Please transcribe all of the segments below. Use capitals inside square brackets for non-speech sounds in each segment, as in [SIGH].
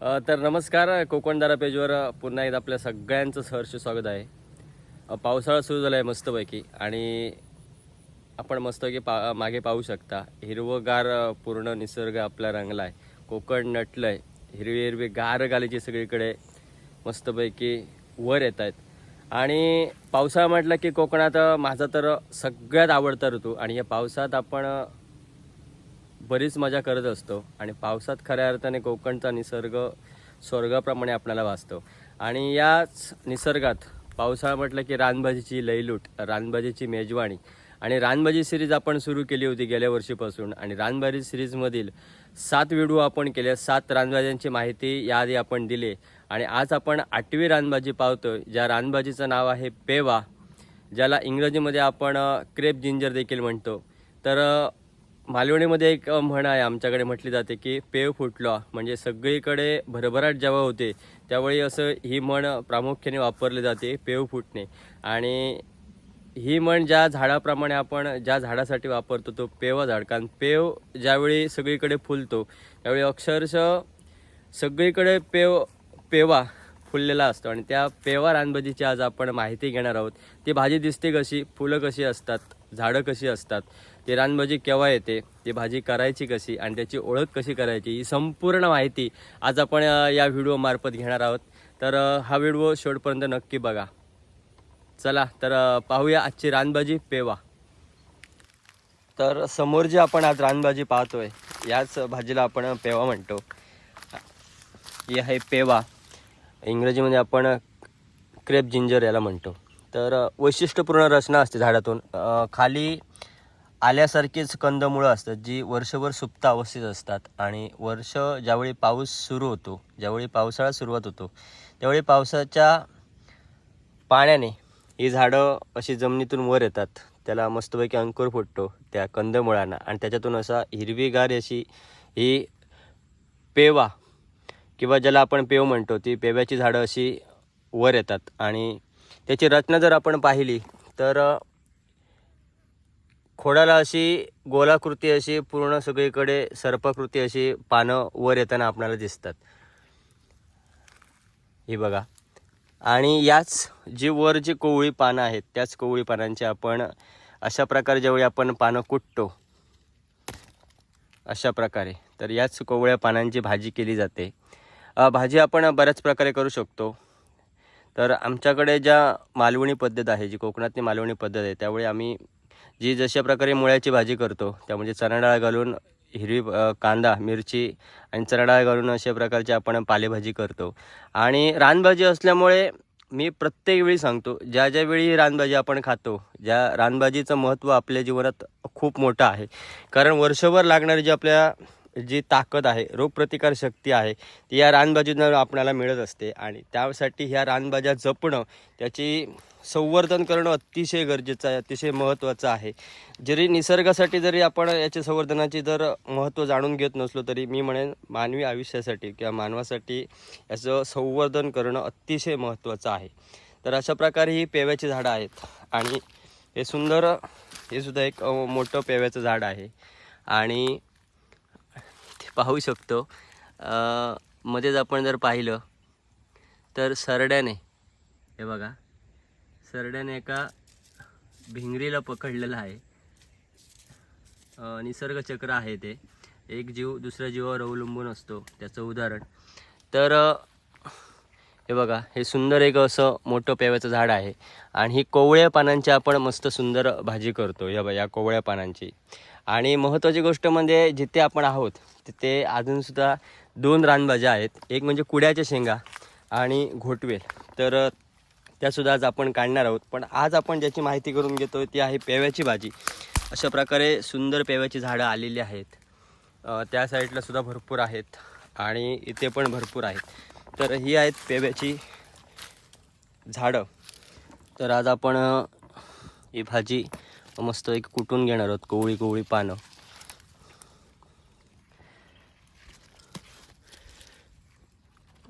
तर नमस्कार कोकणदारा पेजवर पुन्हा एकदा आपल्या सगळ्यांचं सहर्ष स्वागत आहे. पावसाळा सुरू झाला आहे मस्तपैकी आणि आपण मस्तपैकी पा मागे पाहू शकता हिरवगार पूर्ण निसर्ग आपला रंगला आहे कोकण नटलं आहे हिरवी हिरवी गार गालीची सगळीकडे मस्तपैकी वर येत आहेत आणि पावसाळा म्हटलं की कोकणात माझा तर सगळ्यात आवडता ऋतू आणि या पावसात आपण बरीच मजा करत असतो आणि पावसात खऱ्या अर्थाने कोकणचा निसर्ग स्वर्गाप्रमाणे आपल्याला वाचतो आणि याच निसर्गात पावसाळा म्हटलं की रानभाजीची लयलूट रानभाजीची मेजवानी आणि रानभाजी सिरीज आपण सुरू केली होती गेल्या वर्षीपासून आणि रानभाजी सिरीजमधील सात व्हिडिओ आपण केले सात रानभाज्यांची माहिती याआधी आपण दिली आणि आज आपण आठवी रानभाजी पावतो ज्या रानभाजीचं नाव आहे पेवा ज्याला इंग्रजीमध्ये आपण क्रेप जिंजर देखील म्हणतो. तर मालवणीमध्ये एक म्हण आहे आमच्याकडे म्हटली जाते की पेव फुटलो. म्हणजे सगळीकडे भरभराट जेव्हा होते त्यावेळी असं ही म्हण प्रामुख्याने वापरली जाते पेव फुटणे. आणि ही म्हण ज्या झाडाप्रमाणे आपण ज्या झाडासाठी वापरतो तो पेवा झाड. कारण पेव ज्यावेळी सगळीकडे फुलतो त्यावेळी अक्षरशः सगळीकडे पेव पेवा फुललेला असतो. आणि त्या पेवा रानभाजीची आज आपण माहिती घेणार आहोत. ती भाजी दिसते कशी फुलं कशी असतात झाडं कशी असतात ती रानभाजी केव्हा येते ती भाजी करायची कशी आणि त्याची ओळख कशी करायची ही संपूर्ण माहिती आज आपण या व्हिडिओमार्फत घेणार आहोत. तर हा व्हिडिओ शेवटपर्यंत नक्की बघा. चला तर पाहूया आजची रानभाजी पेवा. तर समोर जी आपण आज रानभाजी पाहतोय याच भाजीला आपण पेवा म्हणतो. ही आहे पेवा. इंग्रजीमध्ये आपण क्रेप जिंजर याला म्हणतो. तर वैशिष्ट्यपूर्ण रचना असते झाडातून. खाली आल्यासारखीच कंदमुळं असतात जी वर्षभर सुप्त अवस्थेत असतात. आणि वर्ष ज्यावेळी पाऊस सुरू होतो ज्यावेळी पावसाळा सुरुवात होतो त्यावेळी पावसाच्या पाण्याने ही झाडं अशी जमिनीतून वर येतात. त्याला मस्तपैकी अंकुर फुटतो त्या कंदमुळांना. आणि त्याच्यातून असा हिरवीगार अशी ही पेवा किंवा ज्याला आपण पेव म्हणतो ती पेव्याची झाडं अशी वर येतात. आणि त्याची रचना जर आपण पाहिली तर खोडाला अशी गोलाकृती अशी पूर्ण सगळीकडे सर्पकृती अशी पानं वर येताना आपल्याला दिसतात. ही बघा. आणि याच जी वर जी कोवळी पानं आहेत त्याच कोवळी पानांची आपण अशा प्रकारे ज्यावेळी आपण पानं कुटतो अशा प्रकारे. तर याच कोवळ्या पानांची भाजी केली जाते. भाजी आपण बऱ्याच प्रकारे करू शकतो. तर आमच्याकडे ज्या मालवणी पद्धत आहे जी कोकणातली मालवणी पद्धत आहे त्यावेळी आम्ही जी जशा प्रकारे मुळ्याची भाजी करतो त्यामध्ये चणा डाळ घालून हिरवी कांदा मिरची आणि चणा डाळ घालून अशा प्रकारची आपण पालेभाजी करतो. आणि रानभाजी असल्यामुळे मी प्रत्येक वेळी सांगतो ज्या ज्या वेळी रानभाजी आपण खातो ज्या रानभाजीचं महत्त्व आपल्या जीवनात खूप मोठं आहे. कारण वर्षभर लागणारी जी आपल्या जी ताकद आहे रोगप्रतिकार शक्ती आहे ती या रानभाजीनं आपल्याला मिळत असते. आणि त्यासाठी ह्या रानभाज्या जपणं त्याची संवर्धन करणं अतिशय गरजेचं आहे अतिशय महत्त्वाचं आहे. जरी निसर्गासाठी जरी आपण याच्या संवर्धनाची जर महत्त्व जाणून घेत नसलो तरी मी म्हणेन मानवी आयुष्यासाठी किंवा मानवासाठी याचं संवर्धन करणं अतिशय महत्त्वाचं आहे. तर अशा प्रकारे ही पेव्याची झाडं आहेत. आणि हे सुंदर हे सुद्धा एक मोठं पेव्याचं झाड आहे. आणि पाहू शकतो. मध्येच आपण जर पाहिलं तर सरड्याने हे बघा सरड्याने एका भिंगरीला पकडलेलं आहे. निसर्गचक्र आहे ते. एक जीव दुसऱ्या जीवावर अवलंबून असतो त्याचं उदाहरण. तर हे बघा हे सुंदर एक असं मोठं पेव्याचं झाड आहे. आणि ही कोवळ्या पानांची आपण मस्त सुंदर भाजी करतो. या बा या कोवळ्या पानांची. आणि महत्त्वाची गोष्ट म्हणजे जिथे आपण आहोत तिथे अजूनसुद्धा दोन रानभाज्या आहेत. एक म्हणजे कुड्याच्या शेंगा आणि घोटवेल. तर त्यासुद्धा आज आपण काढणार आहोत. पण आज आपण ज्याची माहिती करून घेतो ती आहे पेव्याची भाजी. अशा प्रकारे सुंदर पेव्याची झाडं आलेली आहेत. त्या साईडला सुद्धा भरपूर आहेत. आणि इथे पण भरपूर आहेत. तर ही आहेत पेव्याची झाडं. तर आज आपण ही भाजी मस्त एक कुटून घेणार आहोत कोवळी कोवळी पानं.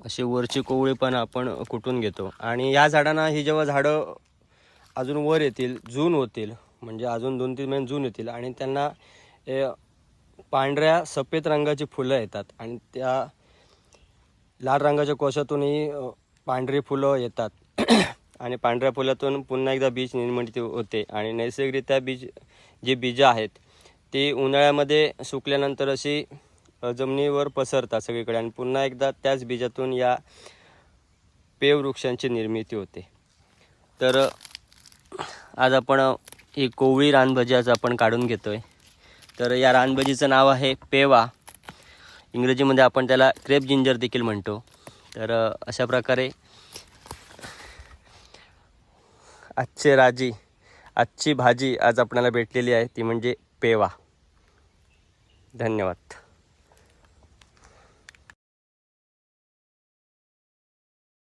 अशी वरची कोवळी पानं आपण कुटून घेतो. आणि या झाडांना ही जेव्हा झाडं अजून वर येतील जून होतील म्हणजे अजून दोन तीन महिने जून येतील आणि त्यांना पांढऱ्या सफेद रंगाची फुलं येतात आणि त्या लाल रंगाच्या कोशातूनही पांढरी फुलं येतात. [CLEARS THROAT] आणि पांढऱ्या फुलातून पुन्हा एकदा बीज निर्मिती होते आणि नैसर्गिकरित्या बीज जी बीजं आहेत ती उन्हाळ्यामध्ये सुकल्यानंतर अशी जमिनीवर पसरतात सगळीकडे. आणि पुन्हा एकदा त्याच बीजातून या पेव वृक्षांची निर्मिती होते. तर आज आपण ही कोवळी रानभजी आज आपण काढून घेतो आहे तर या रानभजीचं नाव आहे पेवा. इंग्रजीमध्ये आपण त्याला क्रेप जिंजर देखील म्हणतो. तर अशा प्रकारे आजचे राजी आजची भाजी आज आपल्याला भेटलेली आहे ती म्हणजे पेवा. धन्यवाद.